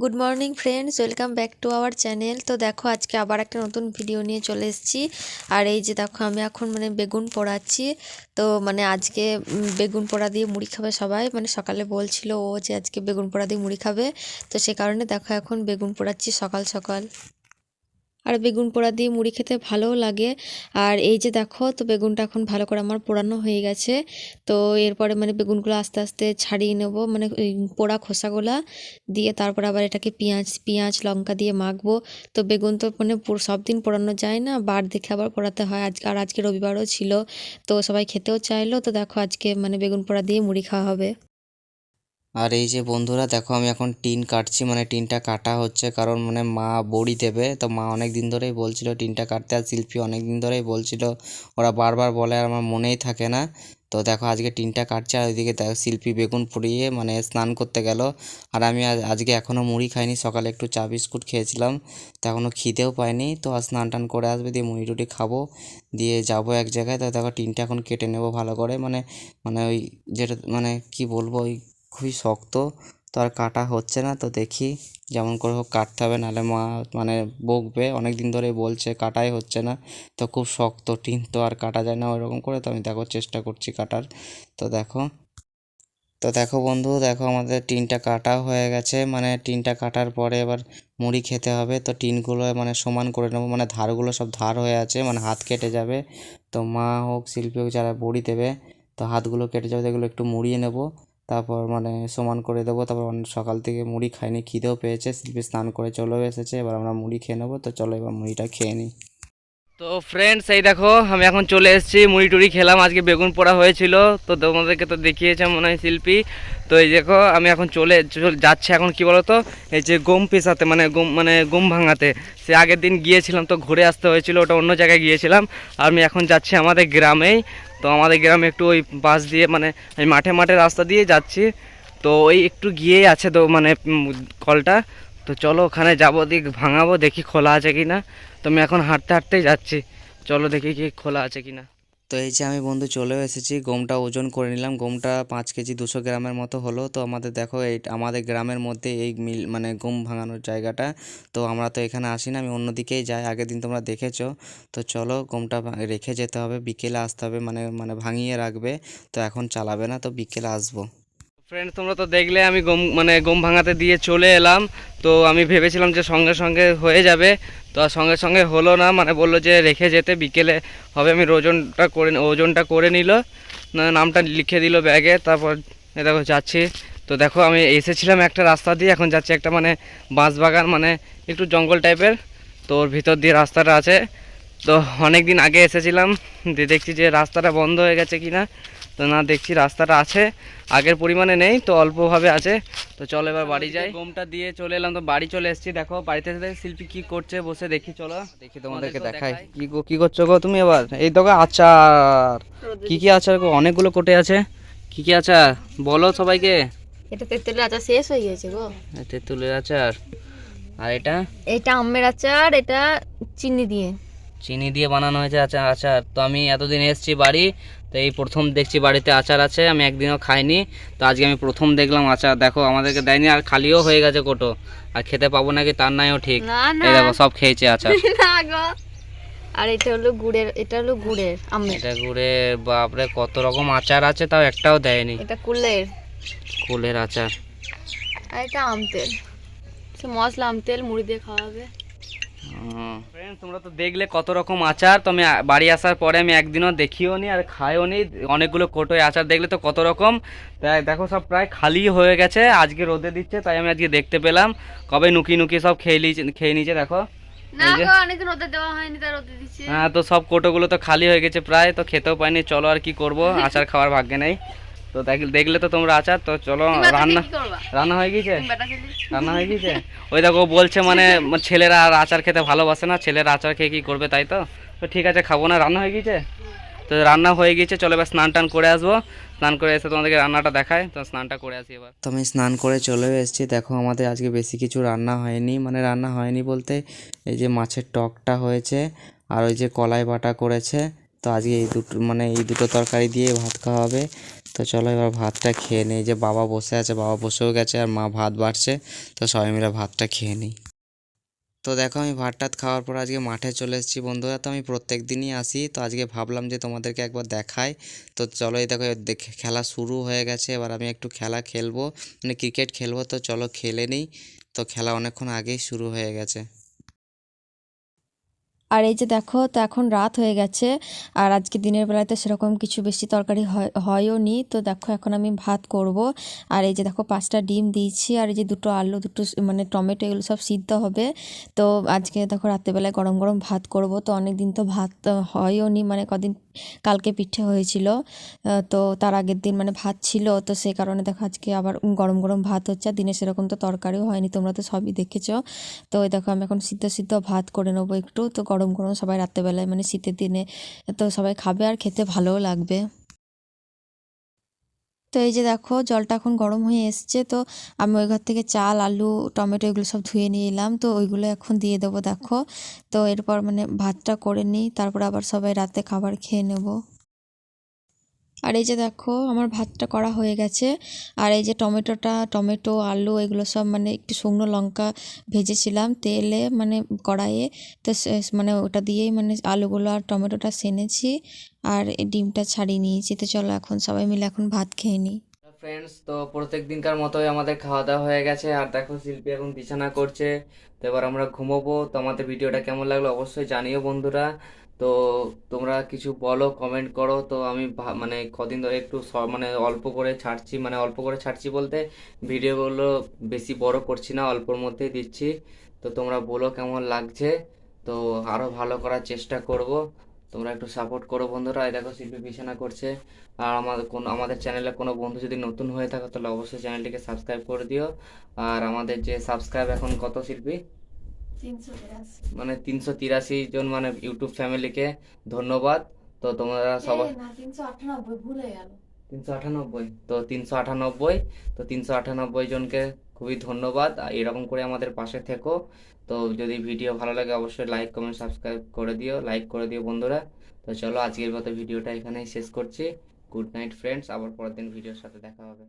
Good morning friends welcome back to our channel তো দেখো, আজকে আবার একটা নতুন ভিডিও নিয়ে চলে এসেছি। আর এই যে দেখো, আমি এখন মানে বেগুন পোড়াচ্ছি। তো মানে আজকে বেগুন পোড়া দিয়ে মুড়ি খাবে সবাই। মানে সকালে বলছিল ও যে আজকে বেগুন পোড়া দিয়ে মুড়ি খাবে। তো সে কারণে দেখো, এখন বেগুন পোড়াচ্ছি সকাল সকাল। আর বেগুন পোড়া দিয়ে মুড়ি খেতে ভালোও লাগে। আর এই যে দেখো, তো বেগুনটা এখন ভালো করে আমার পোড়ানো হয়ে গেছে। তো এরপরে মানে বেগুনগুলো আস্তে আস্তে ছাড়িয়ে নেব মানে পোড়া খোসাগুলা দিয়ে তারপর আবার এটাকে পেঁয়াজ পেঁয়াজ, লঙ্কা দিয়ে মাখবো। তো বেগুন তো মানে সব দিন পোড়ানো যায় না, বার দেখে আবার পোড়াতে হয়। আজ, আর আজকে রবিবারও ছিল, তো সবাই খেতেও চাইলো। তো দেখো আজকে মানে বেগুন পোড়া দিয়ে মুড়ি খাওয়া হবে। আর এই যে বন্ধুরা, দেখো আমি এখন টিন কাটছি মানে টিনটা কাটা হচ্ছে কারণ মানে মা বড়ি দেবে। তো মা অনেক দিন ধরেই বলছিল টিনটা কাটতে, আর শিল্পী অনেক দিন ধরেই বলছিল। ওরা বারবার বলে, আর আমার মনেই থাকে না। তো দেখো আজকে টিনটা কাটছে, আর ওইদিকে দেখো, শিল্পী বেগুন পুড়িয়ে মানে স্নান করতে গেল। আর আমি আজ- আজকে এখনও মুড়ি খাইনি, সকালে একটু চা বিস্কুট খেয়েছিলাম। তো এখনও খিদেও পাইনি, তো আর স্নান টান করে আসবে, দিয়ে মুড়ি টুড়ি খাব। দিয়ে যাব এক জায়গায়, তো দেখো টিনটা এখন কেটে নেব ভালো করে। মানে মানে ওই যেটা মানে কি বলব, ওই খুবই শক্ত। তো আর কাটা হচ্ছে না, তো দেখি যেমন করে হোক কাটতে হবে, নাহলে মা মানে বকবে। অনেক দিন ধরে বলছে কাটাই হচ্ছে না, তো খুব শক্ত টিন তো আর কাটা যায় না ওইরকম করে। তো আমি দেখো চেষ্টা করছি কাটার। তো দেখো তো দেখো বন্ধু, দেখো আমাদের টিনটা কাটা হয়ে গেছে। মানে টিনটা কাটার পরে এবার মুড়ি খেতে হবে। তো টিনগুলো মানে সমান করে নেব। মানে ধারগুলো সব ধার হয়ে আছে মানে হাত কেটে যাবে। তো মা হোক, শিল্পী হোক, যারা বড়ি দেবে, তো হাতগুলো কেটে যাবে এগুলো একটু মুড়িয়ে নেব। তারপর মানে সমান করে দেবো, তারপর অনেক সকাল থেকে মুড়ি খাইনি, খিদেও পেয়েছে, শিল্পী স্নান করে চলেও এসেছে, এবার আমরা মুড়ি খেয়ে নেব, তো চলো এবার মুড়িটা খেয়ে নিই। তো ফ্রেন্ডস এই দেখো, আমি এখন চলে এসেছি, মুড়ি টুড়ি খেলাম, আজকে বেগুন পোড়া হয়েছিল, তো তোমাদেরকে তো দেখিয়েছে মনে হয় শিল্পী। তো এই দেখো, আমি এখন চলে যাচ্ছি এখন কি বলতো, এই যে গম পেশাতে মানে গম মানে গম ভাঙাতে। সে আগের দিন গিয়েছিলাম, তো ঘুরে আসতে হয়েছিল, ওটা অন্য জায়গায় গিয়েছিলাম। আমি এখন যাচ্ছি আমাদের গ্রামেই, তো আমাদের গ্রামে একটু ওই বাস দিয়ে মানে মাঠে মাঠে রাস্তা দিয়ে যাচ্ছি। তো ওই একটু গিয়েই আছে তো মানে কলটা। তো চলো ওখানে যাব দিক ভাঙাবো, দেখি খোলা আছে কি না তো আমি এখন হাঁটতে হাঁটতেই যাচ্ছি। চলো দেখি কি খোলা আছে কি না তো এই যে আমি বন্ধু চলেও এসেছি, গমটা ওজন করে নিলাম। গমটা পাঁচ কেজি দুশো গ্রামের মতো হলো। তো আমাদের দেখো, এই আমাদের গ্রামের মধ্যে এই মিল মানে গম ভাঙানোর জায়গাটা। তো আমরা তো এখানে আসি না, আমি অন্যদিকেই যাই। আগের দিন তোমরা দেখেছ। তো চলো, গমটা রেখে যেতে হবে। বিকেলে আসতে হবে মানে মানে ভাঙিয়ে রাখবে। তো এখন চালাবে না, তো বিকেলে আসব। ফ্রেন্ড তোমরা তো দেখলে আমি গম মানে গম ভাঙাতে দিয়ে চলে এলাম। তো আমি ভেবেছিলাম যে সঙ্গে সঙ্গে হয়ে যাবে। তো আর সঙ্গে সঙ্গে হলো না মানে বলল যে রেখে যেতে, বিকেলে হবে, আমি ওজনটা করে ওজনটা করে নিল। নামটা লিখে দিল ব্যাগে, তারপর দেখো যাচ্ছি। তো দেখো, আমি এসেছিলাম একটা রাস্তা দিয়ে, এখন যাচ্ছি একটা মানে বাঁশ বাগান মানে একটু জঙ্গল টাইপের। তো ওর ভিতর দিয়ে রাস্তাটা আছে। তো অনেক দিন আগে এসেছিলাম দিয়ে দেখছি যে রাস্তাটা বন্ধ হয়ে গেছে কিনা। তো না দেখছি রাস্তাটা আছে আগের পরিমাণে নেই তো অল্পভাবে আছে। তো চলো এবার বাড়ি যাই। গমটা দিয়ে চলে এলাম তো বাড়ি চলে এসেছি। দেখো বাড়িতে এসে শিল্পী কি করছে বসে দেখি চলো। দেখি তোমাদেরকে দেখাই। কি গো- কি করছ গো তুমি এবার এই তো আচার। কি কি আচার গো? অনেকগুলো কোটে আছে। কি কি আচার? বলো সবাইকে। এটা তেঁতুলের আচার শেষ হয়ে গেছে গো। তেঁতুলের আচার। আর এটা? এটা আমের আচার এটা চিনি দিয়ে। চিনি দিয়ে বানানো হয়েছে আচার আচার। তো আমি এতদিন এসেছি বাড়ি তো এই প্রথম দেখছি বাড়িতে আচার আছে আমি একদিনও খাইনি। তো আজকে আমি প্রথম দেখলাম আচার। দেখো আমাদেরকে দেয়নি আর খালিও হয়ে গেছে কোটো। আর খেতে পাবো নাকি তার নাইও ঠিক। এই দেখো সব খেয়েছে আচার। আর এটা হলো গুড়ের এটা হলো গুড়ের আমের। এটা বাপরে কত রকম আচার আছে তাও একটাও দেয়নি। এটা কুলের। কুলের আচার। আর এটা আম তেল সে মশলা আম তেল মুড়ি দিয়ে খাওয়া হবে। ফ্রেন্ডস তোমরা তো দেখলে কত রকম আচার। তো আমি বাড়ি আসার পরে আমি একদিনও দেখিও নি আর খাইও নি। অনেকগুলো কোটোয় আচার দেখলে তো কত রকম। তাই দেখো সব প্রায় খালি হয়ে গেছে আজকে রোদে দিচ্ছে তাই আমি আজকে দেখতে পেলাম। কবে নুকি নুকি সব খেয়ে নিয়েছে খেয়ে নিয়েছে দেখো। হ্যাঁ তো সব কোটোগুলো তো খালি হয়ে গেছে প্রায় তো খেতেও পাইনি। চলো আর কি করব আচার খাওয়ার ভাগ্যে নেই। তো দেখ- দেখলে তো তোমরা আচার তো চলো রান্না রান্না হয়ে গিয়েছে? রান্না হয়ে গিয়েছে? ওই দেখো বলছে মানে ছেলেরা আর আচার খেতে ভালোবাসে না ছেলেরা আচার খেয়ে কি করবে তাই তো? তো ঠিক আছে খাব না রান্না হয়ে গিয়েছে? তো রান্না হয়ে গিয়েছে চলো এবার স্নান টান করে আসব। স্নান করে এসে তোমাদেরকে রান্নাটা দেখায় তো স্নানটা করে আসি এবার। তো আমি স্নান করে চলে এসেছি। দেখো আমাদের আজকে বেশি কিছু রান্না হয়নি মানে রান্না হয়নি বলতে এই যে মাছের টকটা হয়েছে আর ওই যে কলাই বাটা করেছে। তো আজকে এই দুটো মানে এই দুটো তরকারি দিয়ে ভাত খাওয়া হবে। তো চলো এবার ভাতটা খেয়ে নিই। যে বাবা বসে আছে, বাবা বসেও গেছে আর মা ভাত বাড়ছে, তো সবাই মিলে ভাতটা খেয়ে নিই। তো দেখো আমি ভাত টাত খাওয়ার পর আজকে মাঠে চলে এসেছি বন্ধুরা। তো আমি প্রত্যেক দিনই আসি। তো আজকে ভাবলাম যে তোমাদেরকে একবার দেখাই। তো চলো এই দেখো দেখে, খেলা শুরু হয়ে গেছে। এবার আমি একটু খেলা খেলব মানে ক্রিকেট খেলব। তো চলো খেলে নিই। তো খেলা অনেকক্ষণ আগেই শুরু হয়ে গেছে। আর এই যে দেখো, তো এখন রাত হয়ে গেছে, আর আজকে দিনের বেলায় তো সেরকম কিছু বেশি তরকারি হয়- হয়ও নি। তো দেখো, এখন আমি ভাত করব। আর এই যে দেখো, পাঁচটা ডিম দিয়েছি, আর এই যে দুটো আলু, দুটো মানে টমেটো, এগুলো সব সিদ্ধ হবে। তো আজকে দেখো, রাত্রেবেলায় গরম গরম ভাত করব। তো অনেক দিন তো ভাত, হয়ও নি মানে কদিন কালকে পিঠে হয়েছিল। তো তার আগের দিন মানে ভাত ছিল, তো সেই কারণে দেখো আজকে আবার গরম গরম ভাত হচ্ছে দিনে সেরকম তো তরকারিও হয়নি, তোমরা তো সবই দেখেছ। তো ওই দেখো আমি এখন সিদ্ধ সিদ্ধ ভাত করে নেব একটু, তো গরম গরম সবাই রাত্রেবেলায় মানে শীতের দিনে তো সবাই খাবে আর খেতে ভালোও লাগবে। তো এই যে দেখো, জলটা এখন গরম হয়ে এসছে, তো আমি ওই ঘর থেকে চাল, আলু, টমেটো এগুলো সব ধুয়ে নিয়ে এলাম, তো ওইগুলো এখন দিয়ে দেবো, দেখো। তো এরপর মানে ভাতটা করে নিই, তারপর আবার সবাই রাতে খাবার খেয়ে নেব। আর এই যে দেখো, আমার ভাতটা করা হয়ে গেছে। আর এই যে টমেটোটা, টমেটো, আলু, এগুলো সব মানে একটু শুকনো লঙ্কা ভেজেছিলাম তেলে মানে কড়াইয়ে। তো মানে ওটা দিয়েই মানে আলুগুলো আর টমেটোটা সেনেছি আর ডিমটা ছাড়িয়ে নিয়েছি। তো চলো এখন সবাই মিলে এখন ভাত খেয়ে নিই। ফ্রেন্ডস তো প্রত্যেক দিনকার মতোই আমাদের খাওয়া দাওয়া হয়ে গেছে। আর দেখো শিল্পী এখন বিছানা করছে। তো এবার আমরা ঘুমোবো। তো আমাদের ভিডিওটা কেমন লাগল অবশ্যই জানিও বন্ধুরা। তো তোমরা কিছু বলো কমেন্ট করো। তো আমি মানে কদিন ধরে একটু মানে অল্প করে ছাড়ছি মানে অল্প করে ছাড়ছি বলতে ভিডিওগুলো বেশি বড় করছি না, অল্পর মধ্যেই দিচ্ছি। তো তোমরা বলো কেমন লাগছে। তো আরও ভালো করার চেষ্টা করব। তোমরা একটু সাপোর্ট করো বন্ধুরা। এই দেখো শিল্পী বিছানা করছে। আর আমাদের কোন আমাদের চ্যানেলে কোনো বন্ধু যদি নতুন হয়ে থাকে তাহলে অবশ্যই চ্যানেলটিকে সাবস্ক্রাইব করে দিও। আর আমাদের যে সাবস্ক্রাইব এখন কত শিল্পী? মানে তিনশো তিরাশি জন মানে ইউটিউব ফ্যামিলিকে ধন্যবাদ। তো তোমরা সবাই তিনশো আটানব্বই। তো তিনশো আটানব্বই তো তিনশো আটানব্বই জনকে খুবই ধন্যবাদ। এরকম করে আমাদের পাশে থেকো। তো যদি ভিডিও ভালো লাগে, অবশ্যই লাইক কমেন্ট সাবস্ক্রাইব করে দিও। লাইক করে দিও বন্ধুরা। তো চলো, আজকের মতো ভিডিওটা এখানেই শেষ করছি। গুড নাইট ফ্রেন্ডস আবার পরের দিন ভিডিওর সাথে দেখা হবে।